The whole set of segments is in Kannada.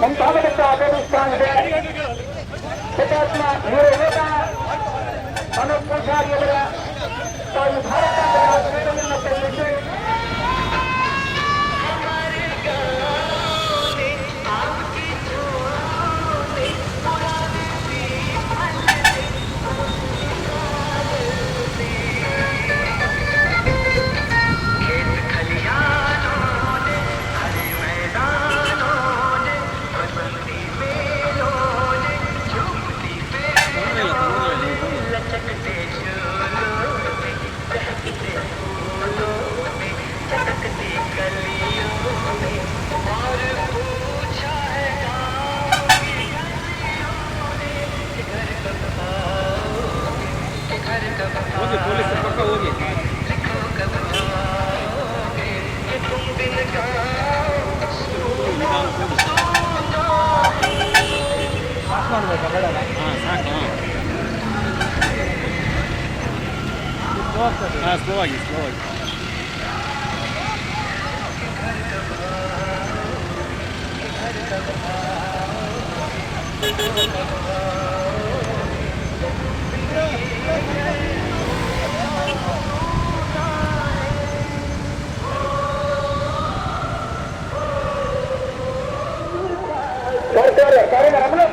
ಮುಂತಾಗಲಿಕ್ಕೆ ಆಗಮಿಸ್ತಾಗಿದೆ ಹುತಾತ್ಮ ವೀರ ಯೋಧ ಅನೂಪ್ ಹಾಂ ಸಾಕು ಹಾಂ ಸ್ಲೋ ಆಗಿ ಸ್ಲೋ ஒரு பேரு கருங்க நம்மளும்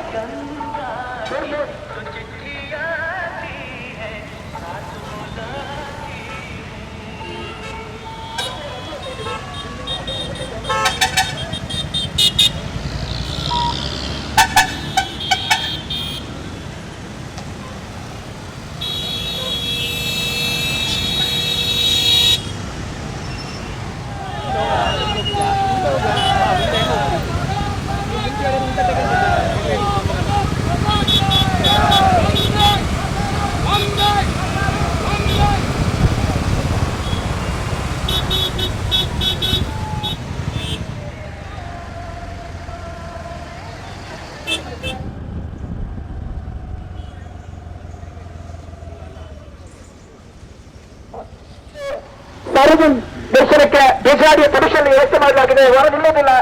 ಸಾರ್ವಜನಿಕ ದರ್ಶನಕ್ಕೆ ಬೇಜಾರಿಯ ಪ್ರದೇಶದಲ್ಲಿ ವ್ಯವಸ್ಥೆ ಮಾಡಲಾಗಿದೆ ಹೊರ ನಿಲ್ಲೋದಿಲ್ಲ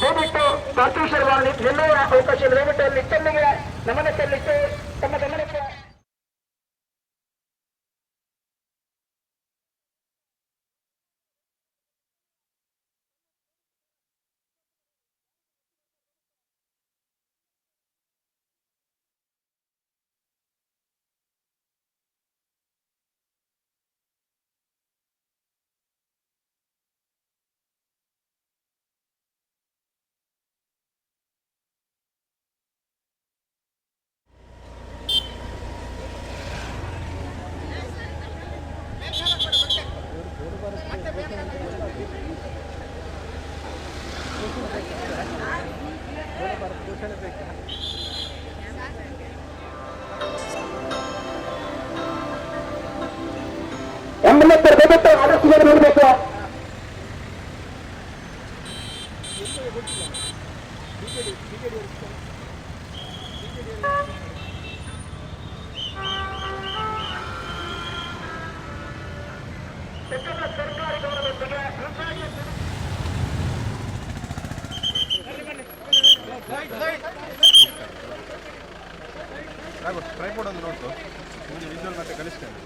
ದಯವಿಟ್ಟು ಪಾರ್ಥೇಶ್ವರ ನಿಲ್ಲುವ ಅವಕಾಶ ದಯವಿಟ್ಟು ನಿಟ್ಟಲ್ಲಿಗೆ ನಮನ ಸಲ್ಲಿಸಿ ತಮ್ಮ ಗಮನಕ್ಕೆ ದಯವಿಟ್ಟು ಆದಷ್ಟು ಬೇಗ ನೋಡಬೇಕು ಸರ್ಕಾರಿ ಗೌರವದೊಂದಿಗೆ ಟ್ರೈಪೋಡ್ ಒಂದು ನೋಡ್ತು ವಿಜುವಲ್ ಮತ್ತೆ ಕಳಿಸ್ತೇನೆ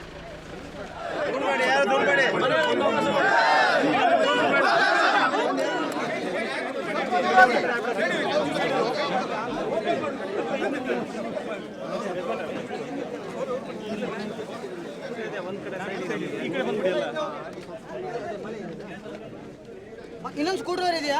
ಇನ್ನೊಂದು ಸ್ಕೂಟರ್ ಇದೆಯಾ?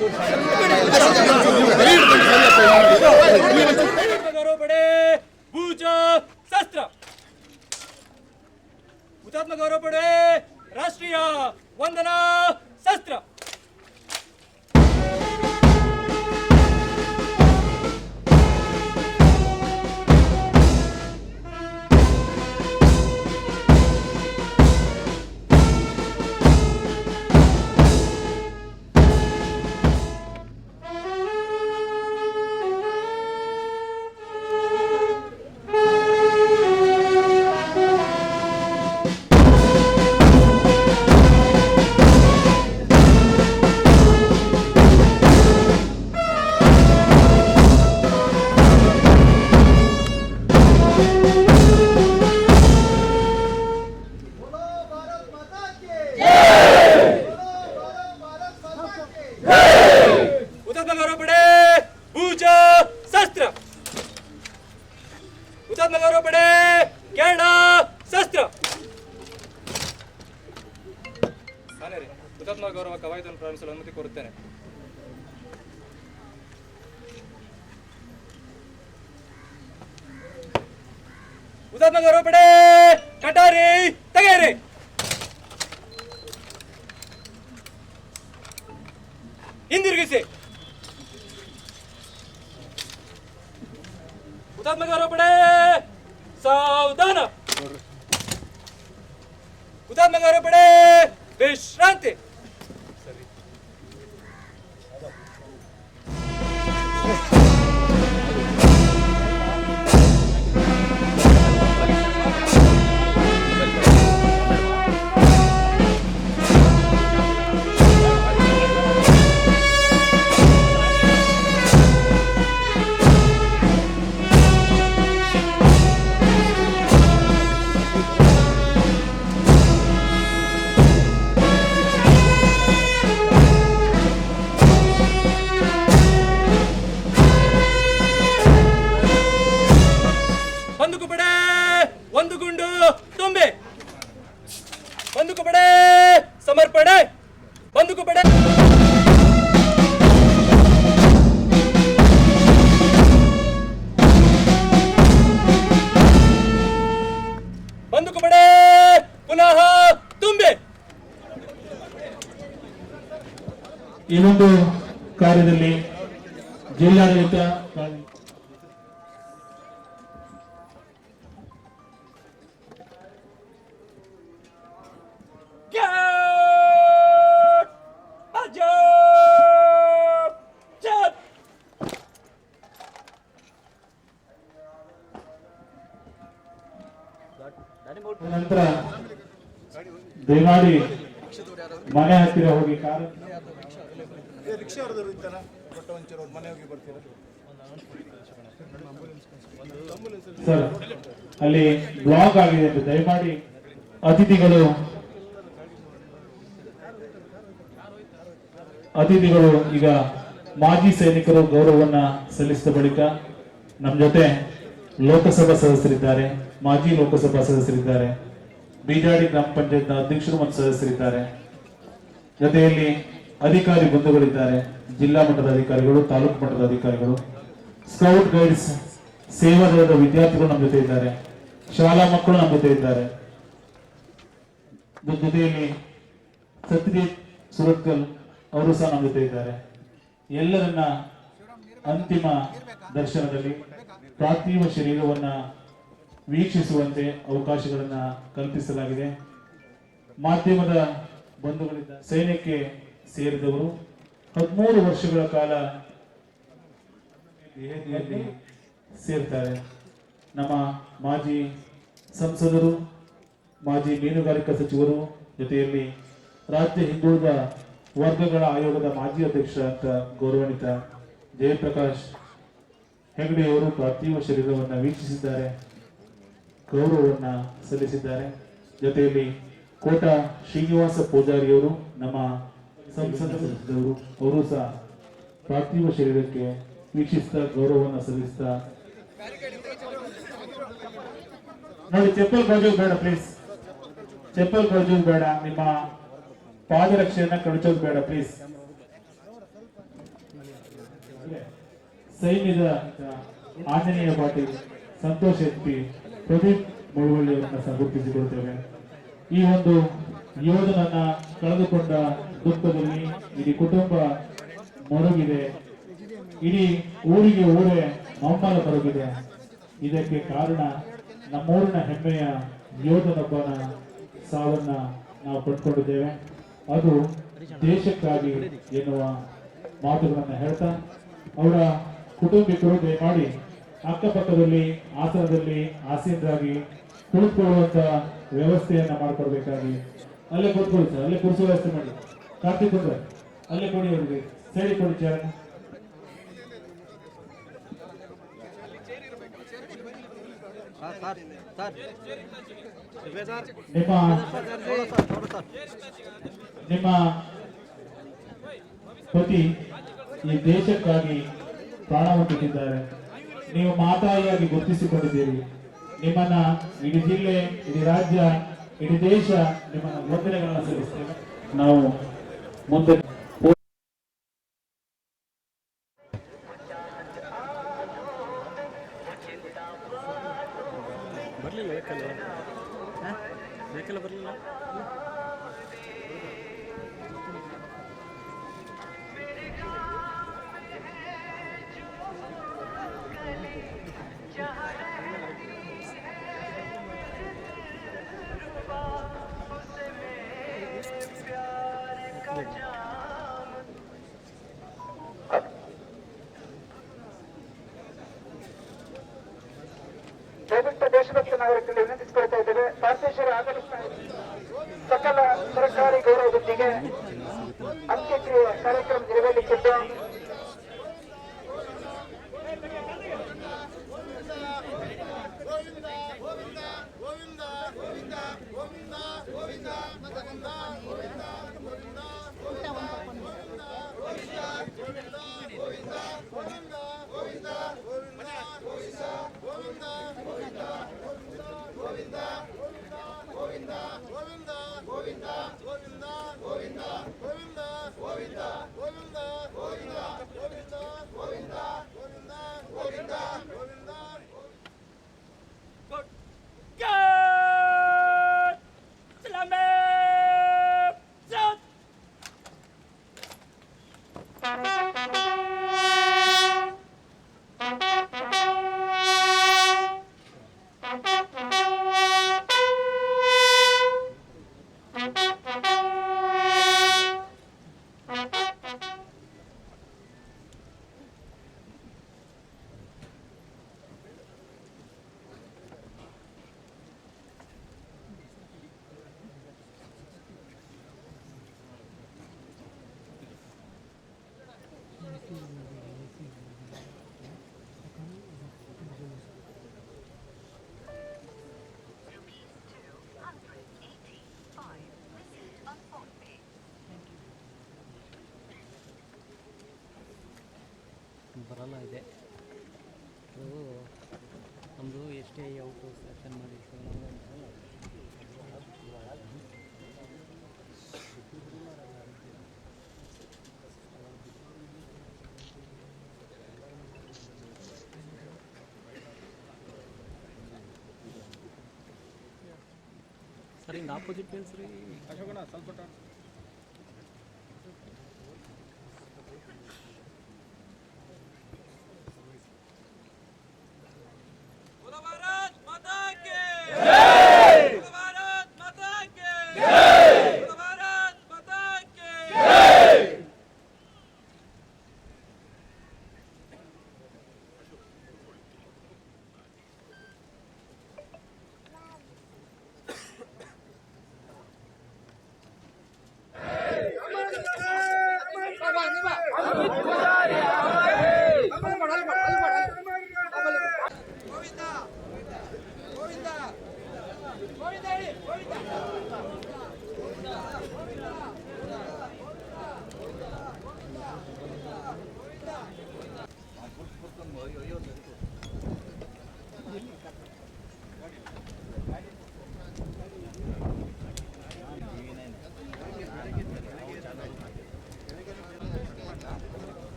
ಹುತಾತ್ಮ ಪಡೆ ಭೂಜ ಶಸ್ತ್ರ ಹುತಾತ್ಮ ಗೌರವ ಪಡೆ ರಾಷ್ಟ್ರೀಯ ವಂದನಾ ಶಸ್ತ್ರ ನಾನೇ ರೀ ಹುತಾತ್ಮ ಗೌರವ ಕವಾಯತನ್ನು ಪ್ರಾರಂಭಿಸಲು ಅನುಮತಿ ಕೋರುತ್ತೇನೆ. ಹುತಾತ್ಮ ಗೌರವ ಪಡೆ, ಕಟಾರಿ, ತೆಗೆಯಿರಿ. ಹಿಂದಿರುಗಿಸಿ. ಹುತಾತ್ಮ ಗೌರವ ಪಡೆ, ಸಾವಧಾನ. ಹುತಾತ್ಮ ಗೌರವ ಪಡೆ Beş. Ranti. ಇನ್ನೊಂದು ಕಾರ್ಯದಲ್ಲಿ ಜಿಲ್ಲಾಡಳಿತ ನಂತರ ದಯಮಾಡಿ ಮನೆ ಹತ್ತಿರ ಹೋಗಿ ಕಾರು ರಿಕ್ಷಾ ಮನೆ ಹೋಗಿ ಸರ್, ಅಲ್ಲಿ ಬ್ಲಾಕ್ ಆಗಿದೆ ದಯಮಾಡಿ ಅತಿಥಿಗಳು ಅತಿಥಿಗಳು ಈಗ ಮಾಜಿ ಸೈನಿಕರು ಗೌರವವನ್ನ ಸಲ್ಲಿಸಿದ ಬಳಿಕ ನಮ್ಮ ಜೊತೆ ಲೋಕಸಭಾ ಸದಸ್ಯರಿದ್ದಾರೆ, ಮಾಜಿ ಲೋಕಸಭಾ ಸದಸ್ಯರಿದ್ದಾರೆ, ಬೀಜಾಡಿ ಗ್ರಾಮ ಪಂಚಾಯತ್ನ ಅಧ್ಯಕ್ಷರು ಮತ್ತು ಸದಸ್ಯರಿದ್ದಾರೆ. ಜೊತೆಯಲ್ಲಿ ಅಧಿಕಾರಿ ಬಂಧುಗಳಿದ್ದಾರೆ. ಜಿಲ್ಲಾ ಮಟ್ಟದ ಅಧಿಕಾರಿಗಳು, ತಾಲೂಕು ಮಟ್ಟದ ಅಧಿಕಾರಿಗಳು, ಸ್ಕೌಟ್ ಗೈಡ್ಸ್ ಸೇವಾದಳದ ವಿದ್ಯಾರ್ಥಿಗಳು ನಮ್ಮ ಜೊತೆ ಇದ್ದಾರೆ. ಶಾಲಾ ಮಕ್ಕಳು ನಮ್ಮ ಜೊತೆ ಇದ್ದಾರೆ. ಜೊತೆಯಲ್ಲಿ ಸತ್ಯಜಿತ್ ಸುರತ್ಕಲ್ ಅವರು ಸಹ ನಮ್ಮ ಜೊತೆ ಇದ್ದಾರೆ. ಎಲ್ಲರನ್ನ ಅಂತಿಮ ದರ್ಶನದಲ್ಲಿ ಪಾರ್ಥಿವ ಶರೀರವನ್ನ ವೀಕ್ಷಿಸುವಂತೆ ಅವಕಾಶಗಳನ್ನ ಕಲ್ಪಿಸಲಾಗಿದೆ. ಮಾಧ್ಯಮದ ಬಂಧುಗಳಿದ್ದ ಸೈನ್ಯಕ್ಕೆ ಸೇರಿದವರು ಹದಿಮೂರು ವರ್ಷಗಳ ಕಾಲ ದೆಹಲಿಯಲ್ಲಿ ಸೇರ್ತಾರೆ. ನಮ್ಮ ಮಾಜಿ ಸಂಸದರು, ಮಾಜಿ ಮೀನುಗಾರಿಕಾ ಸಚಿವರು ಜೊತೆಯಲ್ಲಿ ರಾಜ್ಯ ಹಿಂದುಳಿದ ವರ್ಗಗಳ ಆಯೋಗದ ಮಾಜಿ ಅಧ್ಯಕ್ಷ ಅಂತ ಗೌರವಾನ್ವಿತ ಜಯಪ್ರಕಾಶ್ ಹೆಗಡೆಯವರು ಪಾರ್ಥಿವ ಶರೀರವನ್ನು ವೀಕ್ಷಿಸಿದ್ದಾರೆ. ಗೌರವವನ್ನ ಸಲ್ಲಿಸಿದ್ದಾರೆ. ಜೊತೆಯಲ್ಲಿ ಕೋಟ ಶ್ರೀನಿವಾಸ ಪೂಜಾರಿಯವರು ನಮ್ಮ ಸಂಸದರು ಅವರು ಸಹ ಪಾರ್ಥಿವ ಶರೀರಕ್ಕೆ ವೀಕ್ಷಿಸ್ತಾ ಗೌರವವನ್ನು ಸಲ್ಲಿಸ್ತಾ. ನೋಡಿ, ಚಪ್ಪಲ್ ಕಳಚೋದು ಬೇಡ ಪ್ಲೀಸ್ ಚಪ್ಪಲ್ ಕಳಚೋದು ಬೇಡ, ನಿಮ್ಮ ಪಾದರಕ್ಷೆಯನ್ನ ಕಳಚೋದು ಬೇಡ ಪ್ಲೀಸ್ ಸೈನ್ಯದ ಆಂಜನೇಯ ಪಾಟೀಲ್, ಸಂತೋಷ್ ಎತ್ತಿ ಪ್ರದೀಪ್ ಮುಳುವಳ್ಳಿಯವರನ್ನ ಸಹ ಗುರುತಿಸಿಕೊಳ್ತೇವೆ. ಈ ಒಂದು ಯೋಧನನ್ನ ಕಳೆದುಕೊಂಡ ದುಃಖದಲ್ಲಿ ಇಡೀ ಕುಟುಂಬ ಮೊರಗಿದೆ. ಇಡೀ ಊರಿಗೆ ಊರೇ ಮಮ್ಮಲ ಬರಗಿದೆ. ಇದಕ್ಕೆ ಕಾರಣ ನಮ್ಮೂರಿನ ಹೆಮ್ಮೆಯ ಯೋಧನೊಬ್ಬನ ಸಾವನ್ನ ನಾವು ಪಡ್ಕೊಂಡಿದ್ದೇವೆ. ಅದು ದೇಶಕ್ಕಾಗಿ ಎನ್ನುವ ಮಾತುಗಳನ್ನು ಹೇಳ್ತಾ, ಅವರ ಕುಟುಂಬಿಕರು ದಯಮಾಡಿ ಅಕ್ಕಪಕ್ಕದಲ್ಲಿ ಆಸನದಲ್ಲಿ ಆಸೀನರಾಗಿ ಕುಳಿತುಕೊಳ್ಳುವಂತ ವ್ಯವಸ್ಥೆಯನ್ನ ಮಾಡಿಕೊಡ್ಬೇಕಾಗಿ ಅಲ್ಲೇ ಕೂತ್ಕೊಳ್ಳಿ ಸರ್ ಅಲ್ಲೇ ಕುರ್ಚಿ ವ್ಯವಸ್ಥೆ ಮಾಡಿ. ಕಾರ್ತಿಕ್ ಕುಂದ್ರೆ ಅಲ್ಲೇ ಕೊಡಿ ಅವರಿಗೆ. ಸೇರಿ ಕೊಡಿ ಚೇರ್ ನಿಮ್ಮ ಪತಿ ಈ ದೇಶಕ್ಕಾಗಿ ಪ್ರಾಣವನ್ನಿಟ್ಟಿದ್ದಾರೆ ನೀವು ಮಾತಾಯಿಯಾಗಿ ಗುರುತಿಸಿಕೊಂಡಿದ್ದೀರಿ. ನಿಮ್ಮನ್ನ ಇಡೀ ಜಿಲ್ಲೆ ಇಡೀ ರಾಜ್ಯ ಇಡೀ ದೇಶ ನಿಮ್ಮ ವಂದನೆಗಳನ್ನು ಸಲ್ಲಿಸ್ತೇವೆ. ನಾವು ಮುಂದೆ ಬರಲಿಲ್ಲ ಯಾಕಲ್ಲ ಯಾಕೆಲ್ಲ ಬರಲಿಲ್ಲ? ನಾಗರಿಕರಲ್ಲಿ ವಿನಂತಿಸಿಕೊಳ್ತಾ ಇದ್ದೇವೆ. ಭಾರತೇಶ್ವರ ಆಗಮಿಸ್ತಾ ಸಕಲ ಸರ್ಕಾರಿ ಗೌರವದೊಂದಿಗೆ ಅಂತ್ಯಕ್ರಿಯೆ ಕಾರ್ಯಕ್ರಮ ನೆರವೇರಿಸಿದ್ದು ಬರಲ್ಲ ಇದೆ. ಅದು ನಮ್ಮದು S T I out session ಮಾಡಿತ್ತು ಸರ್ ಹಿಂಗೆ ಆಪೋಸಿಟ್ ಸರಿ ಅಶೋಕಣ್ಣ ಸ್ವಲ್ಪ